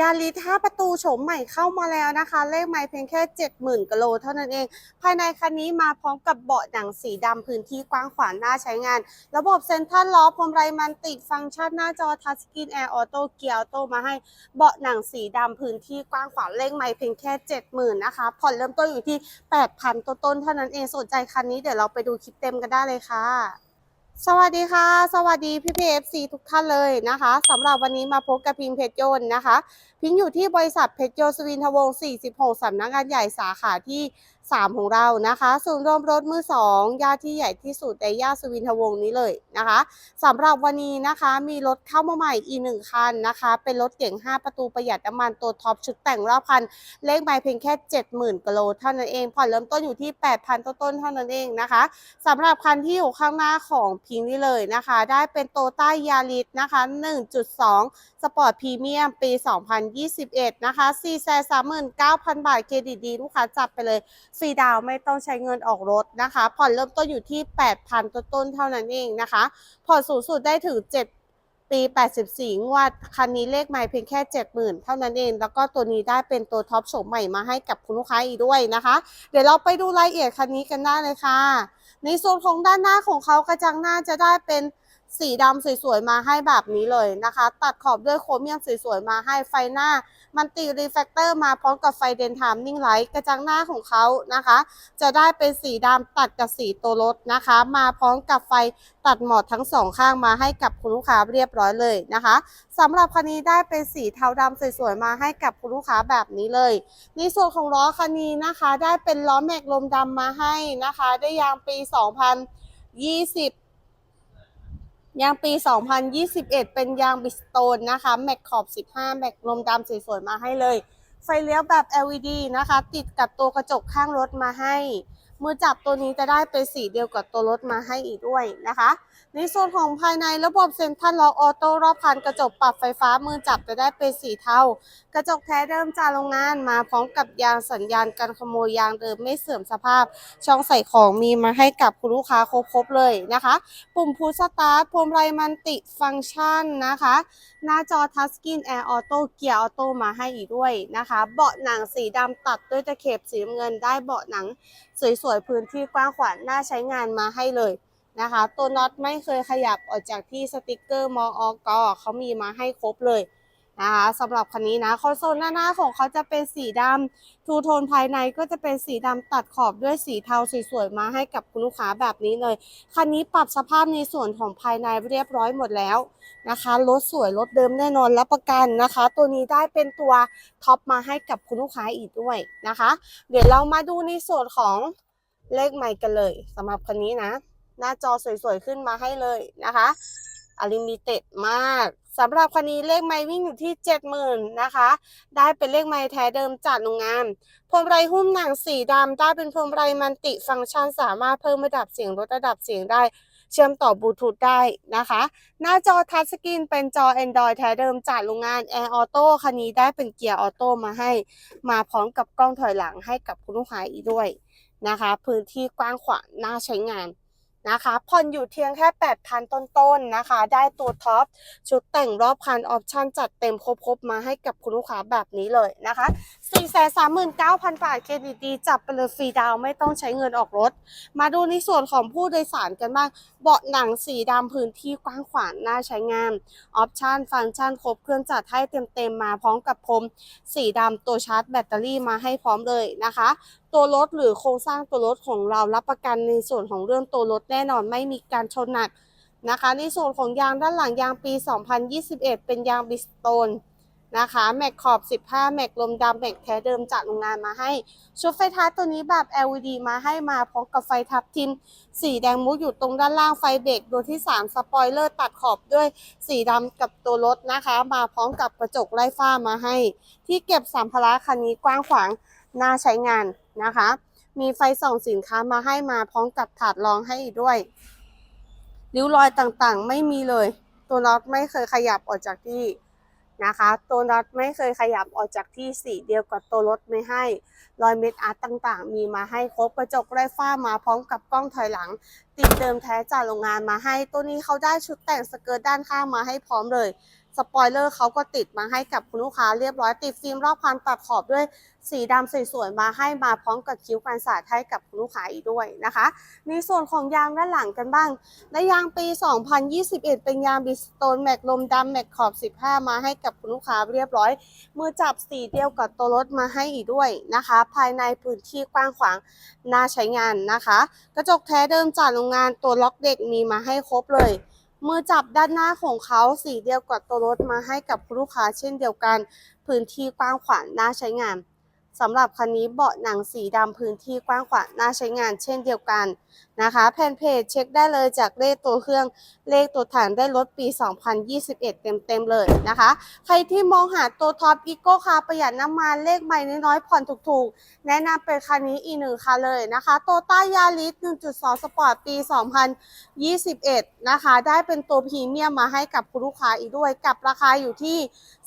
ยาริส5ประตูโฉมใหม่เข้ามาแล้วนะคะ เลขไมล์เพียงแค่ 70,000กิโลเท่านั้นเอง ภายในคันนี้มาพร้อมกับเบาะหนังสีดำพื้นที่กว้างขวางน่าใช้งาน ระบบเซ็นทรัลล้อพรมไรมันติดฟังก์ชันหน้าจอทัชสกรีนแอร์ออโต้เกียร์ออโต้มาให้เบาะหนังสีดำพื้นที่กว้างขวางเลขไมล์เพียงแค่ 70,000นะคะผ่อนเริ่มต้นอยู่ที่ 8,000ต้นๆเท่านั้นเองสนใจคันนี้เดี๋ยวเราไปดูคลิปเต็มกันได้เลยค่ะ สวัสดีค่ะ สวัสดีพี่พีเอฟซีทุกท่านเลยนะคะสำหรับวันนี้มาพบกับพิมเพชรยนต์นะคะ พิงอยู่ที่บริษัทเพชรโยสวินทวงศ์46สำนักงานใหญ่สาขาที่ 3 ของเรานะคะศูนย์รวมรถมือ 2 ย่าที่ใหญ่ที่สุดในย่าสวินทวงศ์นี้เลยนะคะสำหรับวันนี้นะคะมีรถเข้ามาใหม่อีกหนึ่งคันนะคะ เป็นรถเก๋ง5 ประตูประหยัดน้ำมันตัวท็อปชุดแต่งรอบคัน เลขไมล์เพียงแค่ 70,000กิโลเท่านั้นเองผ่อนเริ่มต้นอยู่ที่ 8,000 ต้นๆเท่านั้นเองนะคะสำหรับคันที่อยู่ข้างหน้าของพิงนี่เลยนะคะ ได้เป็นโตต้ายาริสนะคะ 1.2 สปอร์ตพรีเมียมปี 202 2021 นะคะ439,000 บาท เครดิตดีลูกค้าจับไปเลยฟรีดาวไม่ต้องใช้เงินออกรถนะคะ ผ่อนเริ่มต้นอยู่ที่ 8,000 ต้นๆเท่านั้นเองนะคะ ผ่อนสูงสุดได้ถึง 7ปี 84 งวด คันนี้เลขใหม่เพียงแค่ 70,000 เท่านั้นเอง แล้วก็ตัวนี้ได้เป็นตัวท็อปโฉมใหม่มาให้กับคุณลูกค้าอีกด้วยนะคะ เดี๋ยวเราไปดูรายละเอียดคันนี้กันได้เลยค่ะ ในส่วนของด้านหน้าของเขากระจังหน้าจะได้เป็น สีดำสวยๆมาให้แบบนี้เลยนะคะ ตัดขอบด้วยโครเมียมสวยๆมาให้ไฟหน้า มันติรีแฟกเตอร์มาพร้อมกับไฟเดนทามนิ่งไลท์กระจังหน้าของเขานะคะ จะได้เป็นสีดำตัดกับสีตัวรถนะคะ มาพร้อมกับไฟตัดหมอดทั้งสองข้างมาให้กับคุณลูกค้าเรียบร้อยเลยนะคะสำหรับคันนี้ได้เป็นสีเทาดำสวยๆมาให้กับคุณลูกค้าแบบนี้เลยในส่วนของล้อคันนี้นะคะ ได้เป็นล้อแม็กลมดำมาให้นะคะ ได้ยางปี 2020 ยางปี 2021 เป็นยางบิสโตนนะคะ แม็กขอบ 15 แม็กลมดำสวยๆมาให้เลย ไฟเลี้ยวแบบ LED นะคะ ติดกับตัวกระจกข้างรถมาให้ มือจับตัวนี้จะได้เป็นสีเดียวกับตัวรถมาให้อีกด้วยนะคะ ในส่วนของภายในระบบเซ็นทรัลล็อกออโต้รอบคันกระจกปรับไฟฟ้ามือจับจะได้เป็นสีเทากระจกแท้เดิมจากโรงงานมาพร้อมกับยางสัญญาณการขโมยยางเดิมไม่เสื่อมสภาพ ช่องใส่ของมีมาให้กับคุณลูกค้าครบๆเลยนะคะ ปุ่มพุชสตาร์ทพวงมาลัยมันติฟังก์ชันนะคะ หน้าจอทัชสกรีนแอร์ออโต้เกียร์ออโต้มาให้อีกด้วยนะคะ เบาะหนังสีดำตัดด้วยตะเข็บสีเงินได้เบาะหนัง สวยๆพื้นที่กว้างขวางน่าใช้งานมาให้เลยนะคะ ตัวน็อตไม่เคยขยับออกจากที่สติกเกอร์มออกเขามีมาให้ครบเลย นะคะสำหรับคันนี้นะคอนโซลหน้าหน้าของเขาจะเป็นสีดำทูโทนภายในก็จะเป็นสีดำตัดขอบด้วยสีเทาสวยๆมาให้กับคุณลูกค้าแบบนี้เลย คันนี้ปรับสภาพในส่วนของภายในเรียบร้อยหมดแล้วนะคะรถสวยรถเดิมแน่นอนรับประกันนะคะ ตัวนี้ได้เป็นตัวท็อปมาให้กับคุณลูกค้าอีกด้วยนะคะ เดี๋ยวเรามาดูในส่วนของเลขใหม่กันเลยสำหรับคันนี้นะ หน้าจอสวยๆขึ้นมาให้เลยนะคะ อลิมิเต็ดมากสำหรับคันนี้เลขไม้วิ่งอยู่ที่ 70,000นะคะ ได้เป็นเลขไม้แท้เดิมจากโรงงานพวงมาลัยหุ้มหนังสีดำได้เป็นพวงมาลัยมันติฟังก์ชันสามารถเพิ่มระดับเสียงลดระดับเสียงได้เชื่อมต่อบลูทูธได้นะคะ หน้าจอทัชสกรีนเป็นจอ Android แท้เดิมจากโรงงาน Air Auto คันนี้ได้เป็นเกียร์ออโต้มาให้ มาพร้อมกับกล้องถอยหลังให้กับคุณลูกค้าอีกด้วยนะคะ พื้นที่กว้างขวางน่าใช้งาน นะคะผ่อนอยู่เพียงแค่ 8,000 ต้นๆนะคะ ได้ตัวท็อปชุดแต่งรอบคันออปชั่นจัดเต็มครบๆ มาให้กับคุณลูกค้าแบบนี้เลยนะคะ 439,000 บาทเครดิตดีจับไปเลยฟรีดาวไม่ต้องใช้เงินออกรถ มาดูในส่วนของผู้โดยสารกันบ้าง เบาะหนังสีดำพื้นที่กว้างขวางน่าใช้งาน ออปชันฟังก์ชันครบเครื่องจัดให้เต็มๆมาพร้อมกับพรมสีดำตัวชาร์จแบตเตอรี่มาให้พร้อมเลยนะคะ ตัวรถหรือโครงสร้างตัวรถของเรารับประกันในส่วนของเรื่องตัวรถแน่นอนไม่มีการชนหนักนะคะ ในส่วนของยางด้านหลังยางปี 2021 เป็นยางบิสโตน นะคะแม็กขอบ 15 แม็กลมดำแม็กแท้เดิมจากโรงงานมาให้ ชุดไฟท้ายตัวนี้แบบ LED มาให้มาพร้อมกับไฟทับทิม สีแดงมุกอยู่ตรงด้านล่างไฟเบรกดวงที่ 3 สปอยเลอร์ตัดขอบด้วยสีดำกับตัวรถนะคะ มาพร้อมกับกระจกไล่ฟ้ามาให้ ที่เก็บสัมภาระคันนี้กว้างขวางน่าใช้งานนะคะ มีไฟส่องสินค้ามาให้มาพร้อมกับถาดรองให้ด้วยริ้วรอยต่างๆ ไม่มีเลย ตัวน็อตไม่เคยขยับออกจากที่ นะคะ ตัวน็อตไม่เคยขยับออกจากที่สีเดียวกับตัวรถไม่ให้รอยเม็ดอาร์ตต่างๆ มีมาให้ครบกระจกไร้ฝ้ามาพร้อมกับกล้องถอยหลัง ติดเดิมแท้จากโรงงานมาให้ ตัวนี้เขาได้ชุดแต่งสเกิร์ตด้านข้างมาให้พร้อมเลย สปอยเลอร์เขาก็ติดมาให้กับคุณลูกค้าเรียบร้อยติดฟิล์มรอบคันตัดขอบด้วยสีดำสวยๆมาให้มาพร้อมกับคิ้วกันสาดให้กับคุณลูกค้าอีกด้วยนะคะในส่วนของยางด้านหลังกันบ้างและยางปี 2021 เป็นยางบิสโตนแม็กลมดำแม็กขอบ 15 มาให้กับคุณลูกค้าเรียบร้อย มือจับสีเดียวกับตัวรถมาให้อีกด้วยนะคะ ภายในพื้นที่กว้างขวางน่าใช้งานนะคะ กระจกแท้เดิมจากโรงงานตัวล็อกเด็กมีมาให้ครบเลย มือจับด้านหน้าของเขาสีเดียวกับตัวรถมาให้กับลูกค้าเช่นเดียวกัน พื้นที่กว้างขวางน่าใช้งาน สำหรับคันนี้เบาะหนังสีดำพื้นที่กว้างขวางน่าใช้งานเช่นเดียวกันนะคะแผ่นเพจเช็คได้เลยจากเลขตัวเครื่องเลขตัวถังได้ลดปี 2021 เต็มๆเลยนะคะ ใครที่มองหาตัวท็อปอีโก้คาประหยัดน้ำมันเลขใหม่น้อยๆผ่อนถูกๆ แนะนำเป็นคันนี้อีกหนึ่งคันเลยนะคะโตต้ายาริส1.2 สปอร์ตปี 2021 นะคะ ได้เป็นตัวพรีเมียมมาให้กับคุณลูกค้าอีกด้วยกับราคาอยู่ที่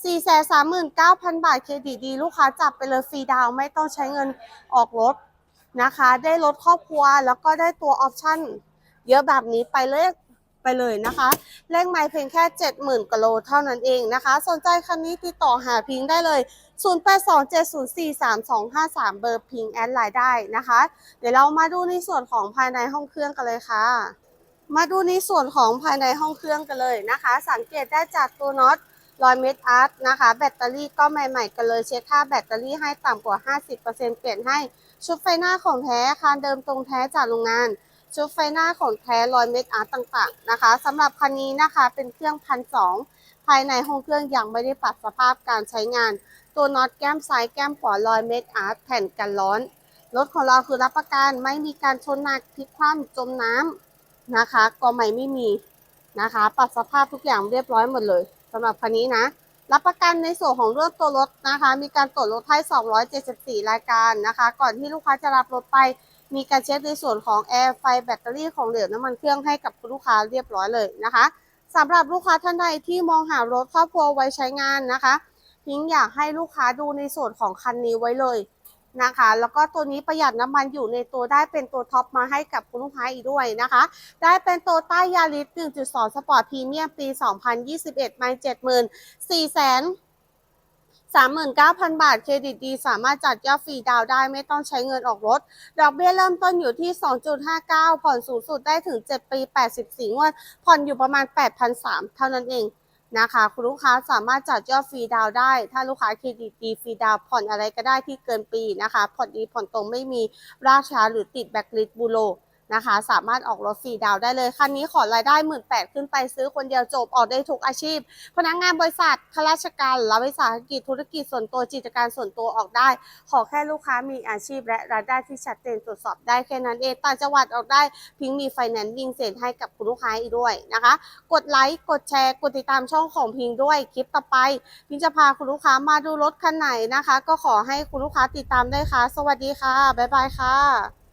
439,000 บาทเครดิตดี ลูกค้าจับไปเลยฟรีดาวไม่ต้องใช้เงินออกรถนะคะ ได้รถครอบครัวแล้วก็ได้ตัวออปชั่นเยอะแบบนี้ไปเลยไปเลยนะคะเลขไมล์เพียงแค่ 70,000กิโลเท่านั้นเองนะคะ สนใจคันนี้ติดต่อหาพิงได้เลย 0827043253 เบอร์พิงแอดไลน์ได้นะคะ เดี๋ยวเรามาดูในส่วนของภายในห้องเครื่องกันเลยค่ะ มาดูในส่วนของภายในห้องเครื่องกันเลยนะคะ สังเกตได้จากตัวน็อต รอยเม็ดอาร์ตนะคะ แบตเตอรี่ก็ใหม่ ๆ กันเลยเช็คค่าแบตเตอรี่ให้ต่ำกว่า 50%เปลี่ยนให้ชุดไฟหน้าของแท้คานเดิมตรงแท้จากโรงงาน ชุดไฟหน้าของแท้รอยเม็ดอาร์ตต่างๆนะคะสำหรับคันนี้นะคะเป็นเครื่องพันสองภายในห้องเครื่องยังไม่ได้ปรับสภาพการใช้งาน ตัวน็อตแก้มซ้ายแก้มขวารอยเม็ดอาร์ตแผ่นกันร้อนรถของเราคือรับประกันไม่มีการชนหนักพลิกคว่ำจมน้ำนะคะ ก็ไม่ไม่มีนะคะ ปรับสภาพทุกอย่างเรียบร้อยหมดเลย สำหรับคันนี้นะ รับประกันในส่วนของเรื่องตัวรถนะคะ มีการตรวจรถให้ 274 รายการนะคะ ก่อนที่ลูกค้าจะรับรถไป มีการเช็คในส่วนของแอร์ไฟแบตเตอรี่ของเหลวน้ำมันเครื่องให้กับลูกค้าเรียบร้อยเลยนะคะสำหรับลูกค้าท่านใดที่มองหารถครอบครัวไว้ใช้งานนะคะพิงอยากให้ลูกค้าดูในส่วนของคันนี้ไว้เลย นะคะ แล้วก็ตัวนี้ประหยัดน้ำมันอยู่ในตัวได้เป็นตัวท็อปมาให้กับคุณลูกค้าอีกด้วยนะคะ ได้เป็นโตต้ายาริส1.2 สปอร์ตพรีเมียมปี 2021ไม่74,000 4 0 0 39,000 บาท เครดิตดี สามารถจัดยอดฟรีดาวได้ไม่ต้องใช้เงินออกรถ ดอกเบี้ยเริ่มต้นอยู่ที่ 2.59 ผ่อนสูงสุดได้ถึง 7 ปี 84 งวด ผ่อนอยู่ประมาณ 8,300 เท่านั้นเอง นะคะ คุณลูกค้าสามารถจัดยอดฟรีดาวได้ ถ้าลูกค้าเครดิตดีฟรีดาวผ่อนอะไรก็ได้ที่เกินปีนะคะ ผ่อนดีผ่อนตรงไม่มีราชาหรือติดแบ็กลิสบูโร นะคะ สามารถออกรถฟรีดาวได้เลย คันนี้ขอรายได้หมื่นแปดขึ้นไปซื้อคนเดียวจบออกได้ทุกอาชีพ พนักงานบริษัทข้าราชการรับวิสาหกิจธุรกิจส่วนตัวกิจการส่วนตัวออกได้ ขอแค่ลูกค้ามีอาชีพ และรายได้ที่ชัดเจนตรวจสอบได้แค่นั้นเองต่างจังหวัดออกได้พิงมีไฟแนนซ์ยิงเซ็นให้กับคุณลูกค้าอีกด้วยนะคะ กดไลค์กดแชร์กดติดตามช่องของพิงด้วยคลิปต่อไป พิงจะพาคุณลูกค้ามาดูรถคันไหนนะคะ ก็ขอให้คุณลูกค้าติดตามได้ค่ะ สวัสดีค่ะบ๊ายบายค่ะ